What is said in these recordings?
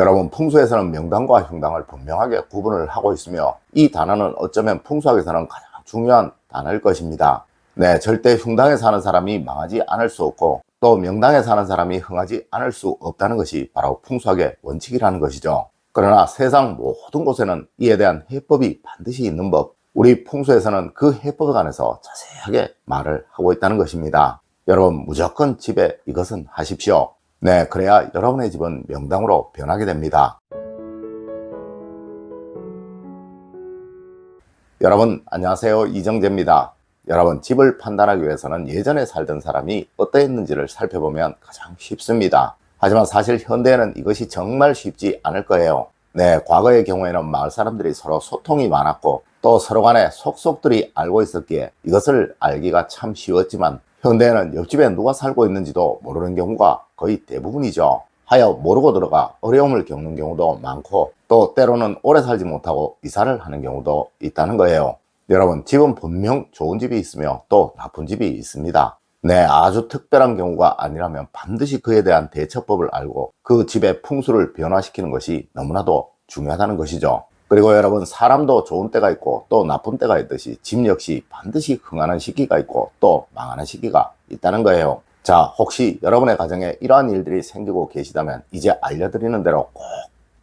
여러분 풍수에서는 명당과 형당을 분명하게 구분을 하고 있으며 이 단어는 어쩌면 풍수학에서는 가장 중요한 단어일 것입니다. 네, 절대 흉당에 사는 사람이 망하지 않을 수 없고 또 명당에 사는 사람이 흥하지 않을 수 없다는 것이 바로 풍수학의 원칙이라는 것이죠. 그러나 세상 모든 곳에는 이에 대한 해법이 반드시 있는 법, 우리 풍수에서는 그 해법에 관해서 자세하게 말을 하고 있다는 것입니다. 여러분 무조건 집에 이것은 하십시오. 네, 그래야 여러분의 집은 명당으로 변하게 됩니다. 여러분 안녕하세요 이정재입니다. 여러분 집을 판단하기 위해서는 예전에 살던 사람이 어떠했는지를 살펴보면 가장 쉽습니다. 하지만 사실 현대에는 이것이 정말 쉽지 않을 거예요. 네, 과거의 경우에는 마을 사람들이 서로 소통이 많았고 또 서로 간에 속속들이 알고 있었기에 이것을 알기가 참 쉬웠지만 현대에는 옆집에 누가 살고 있는지도 모르는 경우가 거의 대부분이죠. 하여 모르고 들어가 어려움을 겪는 경우도 많고 또 때로는 오래 살지 못하고 이사를 하는 경우도 있다는 거예요. 여러분 집은 분명 좋은 집이 있으며 또 나쁜 집이 있습니다. 네, 아주 특별한 경우가 아니라면 반드시 그에 대한 대처법을 알고 그 집의 풍수를 변화시키는 것이 너무나도 중요하다는 것이죠. 그리고 여러분 사람도 좋은 때가 있고 또 나쁜 때가 있듯이 집 역시 반드시 흥하는 시기가 있고 또 망하는 시기가 있다는 거예요. 자, 혹시 여러분의 가정에 이러한 일들이 생기고 계시다면 이제 알려드리는 대로 꼭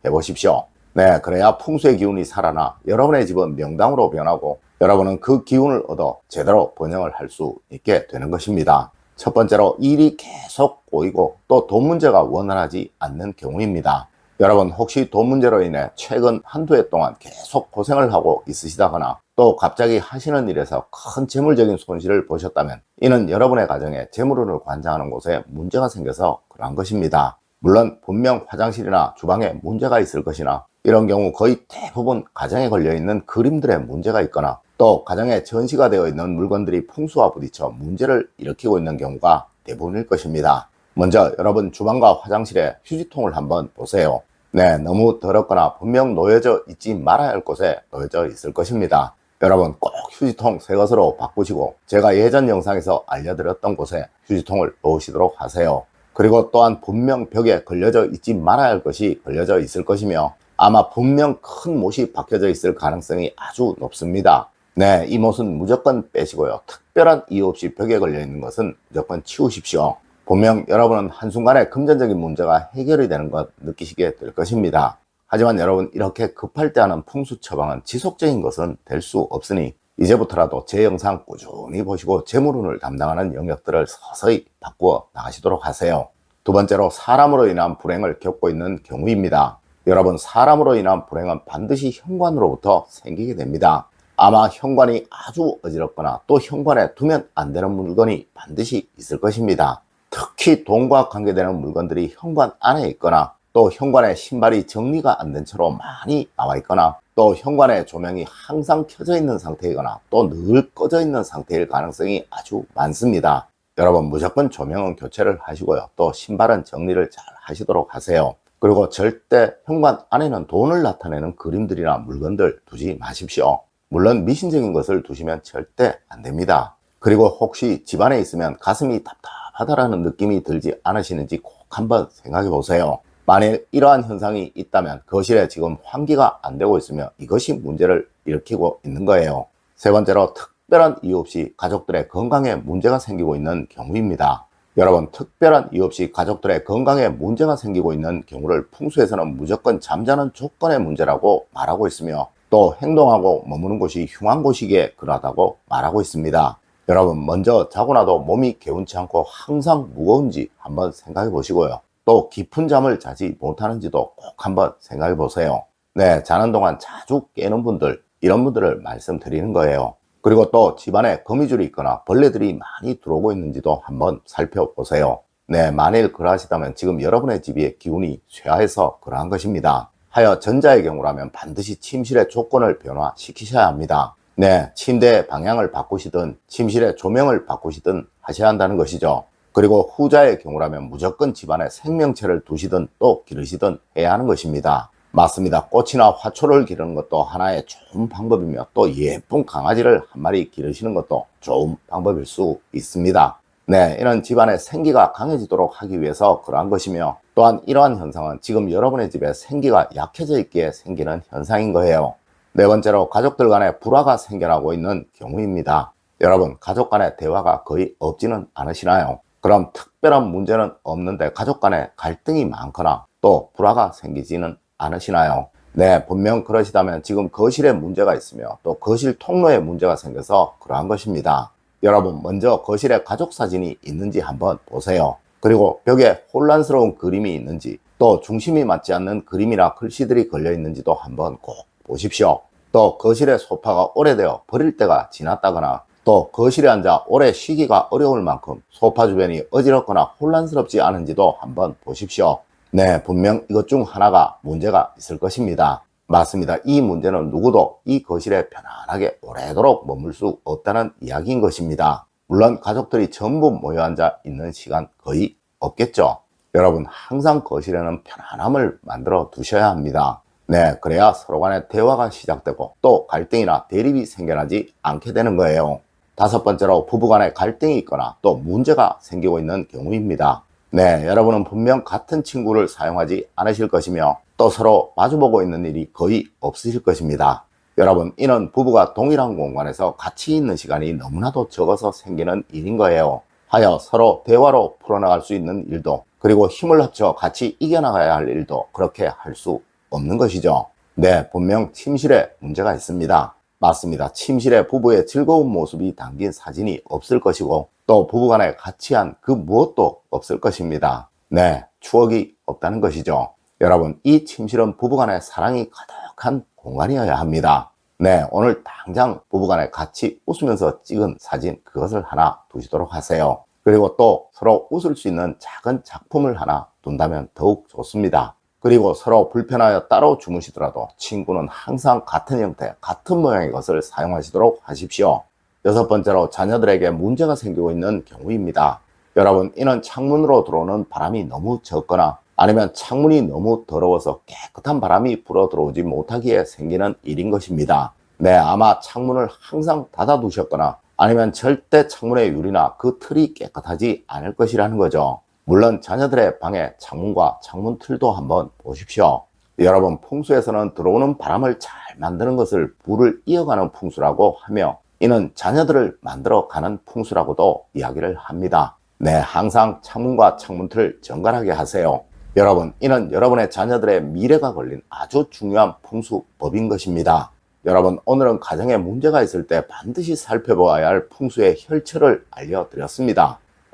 해보십시오. 네, 그래야 풍수의 기운이 살아나 여러분의 집은 명당으로 변하고 여러분은 그 기운을 얻어 제대로 번영을 할 수 있게 되는 것입니다. 첫 번째로 일이 계속 꼬이고 또 돈 문제가 원활하지 않는 경우입니다. 여러분 혹시 돈 문제로 인해 최근 한두 해 동안 계속 고생을 하고 있으시다거나 또 갑자기 하시는 일에서 큰 재물적인 손실을 보셨다면 이는 여러분의 가정에 재물운을 관장하는 곳에 문제가 생겨서 그러한 것입니다. 물론 분명 화장실이나 주방에 문제가 있을 것이나 이런 경우 거의 대부분 가정에 걸려있는 그림들의 문제가 있거나 또 가정에 전시가 되어 있는 물건들이 풍수와 부딪혀 문제를 일으키고 있는 경우가 대부분일 것입니다. 먼저 여러분 주방과 화장실에 휴지통을 한번 보세요. 네, 너무 더럽거나 분명 놓여져 있지 말아야 할 곳에 놓여져 있을 것입니다. 여러분 꼭 휴지통 새 것으로 바꾸시고 제가 예전 영상에서 알려드렸던 곳에 휴지통을 놓으시도록 하세요. 그리고 또한 분명 벽에 걸려져 있지 말아야 할 것이 걸려져 있을 것이며 아마 분명 큰 못이 박혀져 있을 가능성이 아주 높습니다. 네, 이 못은 무조건 빼시고요. 특별한 이유 없이 벽에 걸려 있는 것은 무조건 치우십시오. 분명 여러분은 한순간에 금전적인 문제가 해결이 되는 것 느끼시게 될 것입니다. 하지만 여러분 이렇게 급할 때 하는 풍수 처방은 지속적인 것은 될 수 없으니 이제부터라도 제 영상 꾸준히 보시고 재물운을 담당하는 영역들을 서서히 바꾸어 나가시도록 하세요. 두 번째로 사람으로 인한 불행을 겪고 있는 경우입니다. 여러분 사람으로 인한 불행은 반드시 현관으로부터 생기게 됩니다. 아마 현관이 아주 어지럽거나 또 현관에 두면 안 되는 물건이 반드시 있을 것입니다. 특히 돈과 관계되는 물건들이 현관 안에 있거나 또 현관에 신발이 정리가 안 된 채로 많이 나와 있거나 또 현관에 조명이 항상 켜져 있는 상태이거나 또 늘 꺼져 있는 상태일 가능성이 아주 많습니다. 여러분 무조건 조명은 교체를 하시고요. 또 신발은 정리를 잘 하시도록 하세요. 그리고 절대 현관 안에는 돈을 나타내는 그림들이나 물건들 두지 마십시오. 물론 미신적인 것을 두시면 절대 안 됩니다. 그리고 혹시 집안에 있으면 가슴이 답답 하다라는 느낌이 들지 않으시는지 꼭 한번 생각해 보세요. 만일 이러한 현상이 있다면 거실에 지금 환기가 안 되고 있으며 이것이 문제를 일으키고 있는 거예요. 세 번째로 특별한 이유 없이 가족들의 건강에 문제가 생기고 있는 경우입니다. 여러분 특별한 이유 없이 가족들의 건강에 문제가 생기고 있는 경우를 풍수에서는 무조건 잠자는 조건의 문제라고 말하고 있으며 또 행동하고 머무는 곳이 흉한 곳이기에 그러하다고 말하고 있습니다. 여러분 먼저 자고 나도 몸이 개운치 않고 항상 무거운지 한번 생각해 보시고요. 또 깊은 잠을 자지 못하는지도 꼭 한번 생각해 보세요. 네, 자는 동안 자주 깨는 분들, 이런 분들을 말씀드리는 거예요. 그리고 또 집안에 거미줄이 있거나 벌레들이 많이 들어오고 있는지도 한번 살펴보세요. 네, 만일 그러하시다면 지금 여러분의 집의 기운이 쇠하해서 그러한 것입니다. 하여 전자의 경우라면 반드시 침실의 조건을 변화시키셔야 합니다. 네, 침대 방향을 바꾸시든 침실의 조명을 바꾸시든 하셔야 한다는 것이죠. 그리고 후자의 경우라면 무조건 집안에 생명체를 두시든 또 기르시든 해야 하는 것입니다. 맞습니다. 꽃이나 화초를 기르는 것도 하나의 좋은 방법이며 또 예쁜 강아지를 한 마리 기르시는 것도 좋은 방법일 수 있습니다. 네, 이런 집안의 생기가 강해지도록 하기 위해서 그러한 것이며 또한 이러한 현상은 지금 여러분의 집에 생기가 약해져 있기에 생기는 현상인 거예요. 네 번째로 가족들 간에 불화가 생겨나고 있는 경우입니다. 여러분, 가족 간의 대화가 거의 없지는 않으시나요? 그럼 특별한 문제는 없는데 가족 간에 갈등이 많거나 또 불화가 생기지는 않으시나요? 네, 분명 그러시다면 지금 거실에 문제가 있으며 또 거실 통로에 문제가 생겨서 그러한 것입니다. 여러분, 먼저 거실에 가족 사진이 있는지 한번 보세요. 그리고 벽에 혼란스러운 그림이 있는지 또 중심이 맞지 않는 그림이나 글씨들이 걸려 있는지도 한번 꼭 보십시오. 또 거실의 소파가 오래되어 버릴 때가 지났다거나 또 거실에 앉아 오래 쉬기가 어려울 만큼 소파 주변이 어지럽거나 혼란스럽지 않은지도 한번 보십시오. 네, 분명 이것 중 하나가 문제가 있을 것입니다. 맞습니다. 이 문제는 누구도 이 거실에 편안하게 오래도록 머물 수 없다는 이야기인 것입니다. 물론 가족들이 전부 모여 앉아 있는 시간 거의 없겠죠. 여러분, 항상 거실에는 편안함을 만들어 두셔야 합니다. 네, 그래야 서로 간의 대화가 시작되고 또 갈등이나 대립이 생겨나지 않게 되는 거예요. 다섯 번째로 부부 간에 갈등이 있거나 또 문제가 생기고 있는 경우입니다. 네, 여러분은 분명 같은 친구를 사용하지 않으실 것이며 또 서로 마주보고 있는 일이 거의 없으실 것입니다. 여러분, 이는 부부가 동일한 공간에서 같이 있는 시간이 너무나도 적어서 생기는 일인 거예요. 하여 서로 대화로 풀어나갈 수 있는 일도 그리고 힘을 합쳐 같이 이겨나가야 할 일도 그렇게 할 수 없는 것이죠. 네, 분명 침실에 문제가 있습니다. 맞습니다. 침실에 부부의 즐거운 모습이 담긴 사진이 없을 것이고 또 부부간에 같이 한 그 무엇도 없을 것입니다. 네, 추억이 없다는 것이죠. 여러분, 이 침실은 부부간의 사랑이 가득한 공간이어야 합니다. 네, 오늘 당장 부부간에 같이 웃으면서 찍은 사진 그것을 하나 두시도록 하세요. 그리고 또 서로 웃을 수 있는 작은 작품을 하나 둔다면 더욱 좋습니다. 그리고 서로 불편하여 따로 주무시더라도 친구는 항상 같은 형태, 같은 모양의 것을 사용하시도록 하십시오. 여섯 번째로 자녀들에게 문제가 생기고 있는 경우입니다. 여러분, 이는 창문으로 들어오는 바람이 너무 적거나 아니면 창문이 너무 더러워서 깨끗한 바람이 불어 들어오지 못하기에 생기는 일인 것입니다. 네, 아마 창문을 항상 닫아 두셨거나 아니면 절대 창문의 유리나 그 틀이 깨끗하지 않을 것이라는 거죠. 물론 자녀들의 방에 창문과 창문 틀도 한번 보십시오. 여러분, 풍수에서는 들어오는 바람을 잘 만드는 것을 불을 이어가는 풍수라고 하며 이는 자녀들을 만들어 가는 풍수라고도 이야기를 합니다. 네, 항상 창문과 창문틀 정갈하게 하세요. 여러분, 이는 여러분의 자녀들의 미래가 걸린 아주 중요한 풍수법인 것입니다. 여러분, 오늘은 가정에 문제가 있을 때 반드시 살펴보아야 할 풍수의 혈처를 알려드렸습니다.